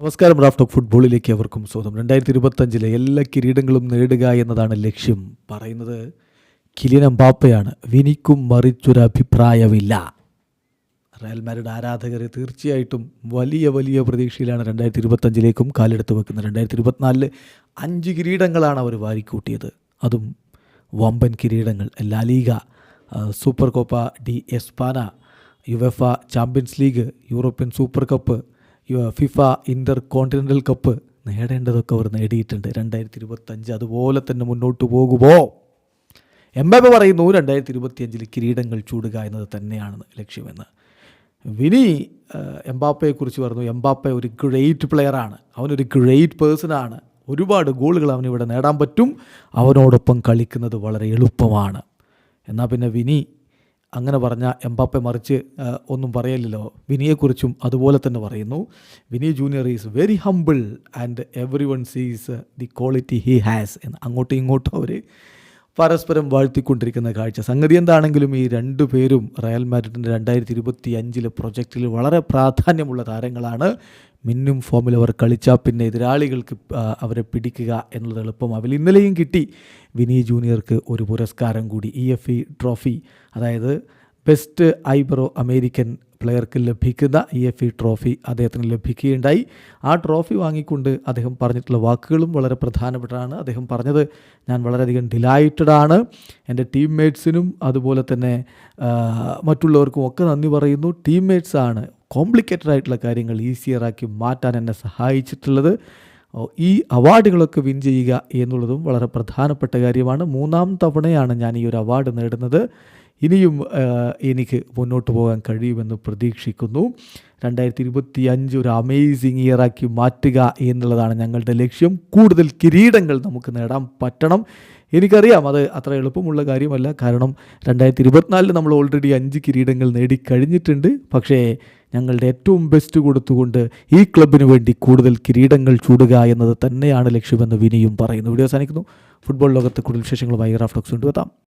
നമസ്കാരം റാഫ് ഫുട്ബോളിലേക്ക് അവർക്കും സ്വാഗതം. രണ്ടായിരത്തി ഇരുപത്തഞ്ചിലെ എല്ലാ കിരീടങ്ങളും നേടുക എന്നതാണ് ലക്ഷ്യം. പറയുന്നത് കിലിയൻ അമ്പാപ്പയാണ് വിനിക്കും മറിച്ചൊരു അഭിപ്രായമില്ല റയൽ മാരിഡ് ആരാധകരെ തീർച്ചയായിട്ടും വലിയ വലിയ പ്രതീക്ഷയിലാണ് രണ്ടായിരത്തി ഇരുപത്തഞ്ചിലേക്കും കാലെടുത്ത് വെക്കുന്നത്. രണ്ടായിരത്തി ഇരുപത്തിനാലിൽ അഞ്ച് കിരീടങ്ങളാണ് അവർ വാരിക്കൂട്ടിയത്. അതും വമ്പൻ കിരീടങ്ങൾ. LaLiga Liga Super Copa de Espana UEFA Champions League European Super Cup FIFA Intercontinental Cup നേടേണ്ടതൊക്കെ അവർ നേടിയിട്ടുണ്ട്. രണ്ടായിരത്തി ഇരുപത്തഞ്ച് അതുപോലെ തന്നെ മുന്നോട്ട് പോകുമോ? എംബാബെ പറയുന്നു രണ്ടായിരത്തി ഇരുപത്തിയഞ്ചിൽ കിരീടങ്ങൾ ചൂടുക എന്നത് തന്നെയാണ് ലക്ഷ്യമെന്ന്. വിനി എംബാപ്പയെക്കുറിച്ച് പറഞ്ഞു എംബാപ്പ ഒരു ഗ്രേറ്റ് പ്ലെയറാണ് അവനൊരു ഗ്രേറ്റ് പേഴ്സണാണ് ഒരുപാട് ഗോളുകൾ അവനിവിടെ നേടാൻ പറ്റും. അവനോടൊപ്പം കളിക്കുന്നത് വളരെ എളുപ്പമാണ്. എന്നാൽ പിന്നെ വിനി അങ്ങനെ പറഞ്ഞ എംബാപ്പെ മറിച്ച് ഒന്നും പറയലില്ലോ. വിനിയെക്കുറിച്ചും അതുപോലെ തന്നെ പറയുന്നു. Vini Junior is very humble and everyone sees the quality he has എന്ന് അങ്ങോട്ടും ഇങ്ങോട്ടും അവർ പരസ്പരം വാഴ്ത്തിക്കൊണ്ടിരിക്കുന്ന കാഴ്ച. സംഗതി എന്താണെങ്കിലും ഈ രണ്ടു പേരും റയൽ മാഡ്രിഡിന്റെ രണ്ടായിരത്തി ഇരുപത്തി അഞ്ചിലെ പ്രൊജക്റ്റിൽ വളരെ പ്രാധാന്യമുള്ള താരങ്ങളാണ്. മിന്നും ഫോമിൽ അവർ കളിച്ചാൽ പിന്നെ എതിരാളികൾക്ക് അവരെ പിടിക്കുക എന്നുള്ളത് എളുപ്പമാവില്ല ഇന്നലെയും കിട്ടി. വിനി ജൂനിയർക്ക് ഒരു പുരസ്കാരം കൂടി. ഇ എഫ് ഇ ട്രോഫി അതായത് ബെസ്റ്റ് ഐബ്രോ അമേരിക്കൻ പ്ലെയർക്ക് ലഭിക്കുന്ന ഇ എഫ് ഇ ട്രോഫി അദ്ദേഹത്തിന് ലഭിക്കുകയുണ്ടായി. ആ ട്രോഫി വാങ്ങിക്കൊണ്ട് അദ്ദേഹം പറഞ്ഞിട്ടുള്ള വാക്കുകളും വളരെ പ്രധാനപ്പെട്ടതാണ്. അദ്ദേഹം പറഞ്ഞത് ഞാൻ വളരെയധികം ഡിലൈറ്റഡ് ആണ്. എന്റെ ടീംമേറ്റ്സിനും അതുപോലെ തന്നെ മറ്റുള്ളവർക്കും ഒക്കെ നന്ദി പറയുന്നു. ടീംമേറ്റ്സ് ആണ് കോംപ്ലിക്കേറ്റഡ് ആയിട്ടുള്ള കാര്യങ്ങൾ ഈസിയറാക്കി മാറ്റാൻ എന്നെ സഹായിച്ചിട്ടുള്ളത്. ഈ അവാർഡുകളൊക്കെ വിൻ ചെയ്യുക എന്നുള്ളതും വളരെ പ്രധാനപ്പെട്ട കാര്യമാണ്. മൂന്നാം തവണയാണ് ഞാൻ ഈ ഒരു അവാർഡ് നേടുന്നത്. ഇനിയും എനിക്ക് മുന്നോട്ട് പോകാൻ കഴിയുമെന്ന് പ്രതീക്ഷിക്കുന്നു. രണ്ടായിരത്തി ഇരുപത്തി അഞ്ച് ഒരു അമേസിങ് ഇയറാക്കി മാറ്റുക എന്നുള്ളതാണ് ഞങ്ങളുടെ ലക്ഷ്യം. കൂടുതൽ കിരീടങ്ങൾ നമുക്ക് നേടാൻ പറ്റണം. എനിക്കറിയാം അത് അത്ര എളുപ്പമുള്ള കാര്യമല്ല. കാരണം രണ്ടായിരത്തി ഇരുപത്തിനാലിൽ നമ്മൾ ഓൾറെഡി അഞ്ച് കിരീടങ്ങൾ നേടിക്കഴിഞ്ഞിട്ടുണ്ട്. പക്ഷേ ഞങ്ങളുടെ ഏറ്റവും ബെസ്റ്റ് കൊടുത്തുകൊണ്ട് ഈ ക്ലബിന് വേണ്ടി കൂടുതൽ കിരീടങ്ങൾ ചൂടുക എന്നത് തന്നെയാണ് ലക്ഷ്യമെന്ന് വിനിയും പറയുന്നു. വീഡിയോ അവസാനിക്കുന്നു. ഫുട്ബോൾ ലോകത്ത് കൂടുതൽ വിശേഷങ്ങളുമായി റാഫ്റ്റോക്സ് കൊണ്ടുവെത്താം